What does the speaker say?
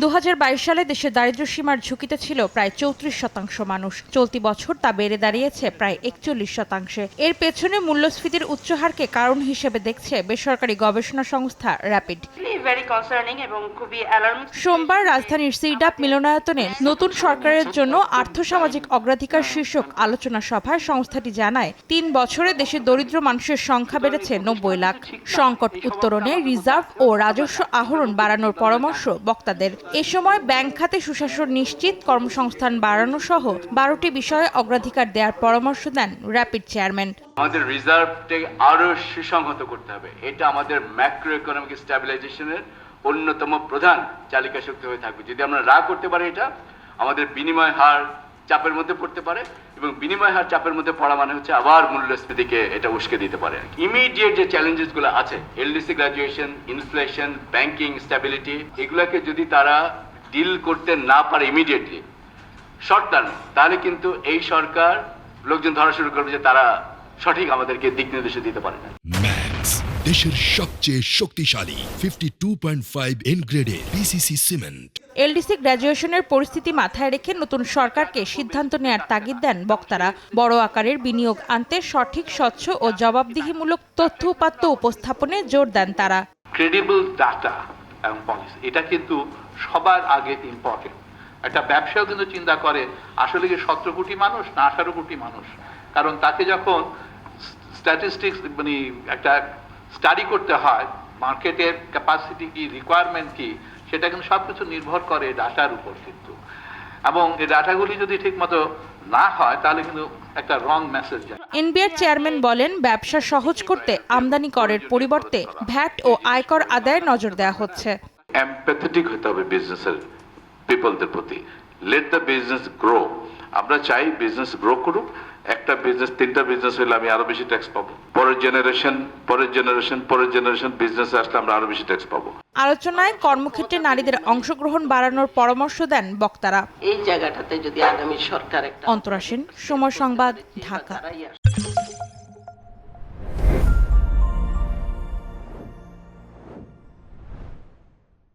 দু হাজার বাইশ সালে দেশে দারিদ্র্য সীমার ঝুঁকিতে ছিল প্রায় চৌত্রিশ শতাংশ মানুষ। চলতি বছর তা বেড়ে দাঁড়িয়েছে প্রায় একচল্লিশ শতাংশে। এর পেছনে মূল্যস্ফীতির উচ্চ হারকে কারণ হিসেবে দেখছে বেসরকারি গবেষণা সংস্থা র্যাপিড সোমবার রাজধানীর সিডাপ মিলনায়তনে নতুন সরকারের জন্য আর্থসামাজিক অগ্রাধিকার শীর্ষক আলোচনা সভায় সংস্থাটি জানায়, তিন বছরে দেশে দরিদ্র মানুষের সংখ্যা বেড়েছে নব্বই লাখ। সংকট উত্তরণে রিজার্ভ ও রাজস্ব আহরণ বাড়ানোর পরামর্শ বক্তাদের। এ সময় ব্যাংক খাতে সুশাসন নিশ্চিত, কর্মসংস্থান বাড়ানো সহ বারোটি বিষয়ে অগ্রাধিকার দেওয়ার পরামর্শ দেন র্যাপিড চেয়ারম্যান। আমাদের রিজার্ভটাকে আরও সুসংহত করতে হবে। এটা আমাদের ম্যাক্রো ইকোনমিক স্ট্যাবিলাইজেশনের অন্যতম প্রধান চালিকা শক্তি হয়ে থাকবে। যদি আমরা না করতে পারি এটা, আমাদের বিনিময় হার চাপের মধ্যে পড়তে পারে এবং বিনিময় হার চাপের মধ্যে পড়া মানে হচ্ছে আবার মূল্যস্ফীতিকে এটা উস্কে দিতে পারে। ইমিডিয়েট যে চ্যালেঞ্জেসগুলো আছে L D C graduation inflation banking stability এগুলোকে যদি তারা ডিল করতে না পারে ইমিডিয়েটলি শর্ট টার্মে তাহলে কিন্তু এই সরকার লোকজন ধরা শুরু করবে যে তারা সঠিক আমাদেরকে দিক নির্দেশ দিতে পারে না। ম্যাক্স দেশের সবচেয়ে শক্তিশালী fifty two point five N গ্রেডের পিসিসি সিমেন্ট এলডিসি গ্র্যাজুয়েশনের পরিস্থিতি মাথায় রেখে নতুন সরকারকে সিদ্ধান্ত নেয়ার তাগিদ দেন বক্তারা। বড় আকারের বিনিয়োগ আনতে সঠিক স্বচ্ছ ও জবাবদিহিমূলক তথ্য উপাত্ত উপস্থাপনে জোর দেন তারা। ক্রেডিবল ডাটা এবং পলিসি এটা কিন্তু সবার আগে ইম্পর্টেন্ট একটা ব্যবসাও কিন্তু চিন্তা করে আসলে কি সতেরো কোটি মানুষ না আঠারো কোটি মানুষ? কারণ তাকে যখন স্ট্যাটিস্টিক্স মানে একটা স্টাডি করতে হয় মার্কেটের ক্যাপাসিটি কি রিকোয়ারমেন্ট কি সেটা কিন্তু সব কিছু নির্ভর করে ডাটার উপর কিন্তু। এবং এই ডাটাগুলি যদি ঠিকমতো না হয় তাহলে কিন্তু একটা রং মেসেজ যায় এনবিআর চেয়ারম্যান বলেন ব্যবসা সহজ করতে আমদানি করের পরিবর্তে ভ্যাট ও আয়কর আদায়ে নজর দেওয়া হচ্ছে। এম্প্যাথেটিক হতে হবে বিজনেসের পিপলদের প্রতি। লেট দ্য বিজনেস গ্রো আমরা চাই বিজনেস গ্রো করুক। একটা বিজনেস তিনটা বিজনেস হলে আমি আরও বেশি ট্যাক্স পাবো। পরের জেনারেশন পরের জেনারেশন পরের জেনারেশন বিজনেস আসলে আমরা আরও বেশি ট্যাক্স পাবো। আলোচনায় কর্মক্ষেত্রে নারীদের অংশগ্রহণ বাড়ানোর পরামর্শ দেন বক্তারা। এই জায়গাটাতে যদি আগামী সরকার একটা অন্তরাসীন সময় সংবাদ ঢাকা।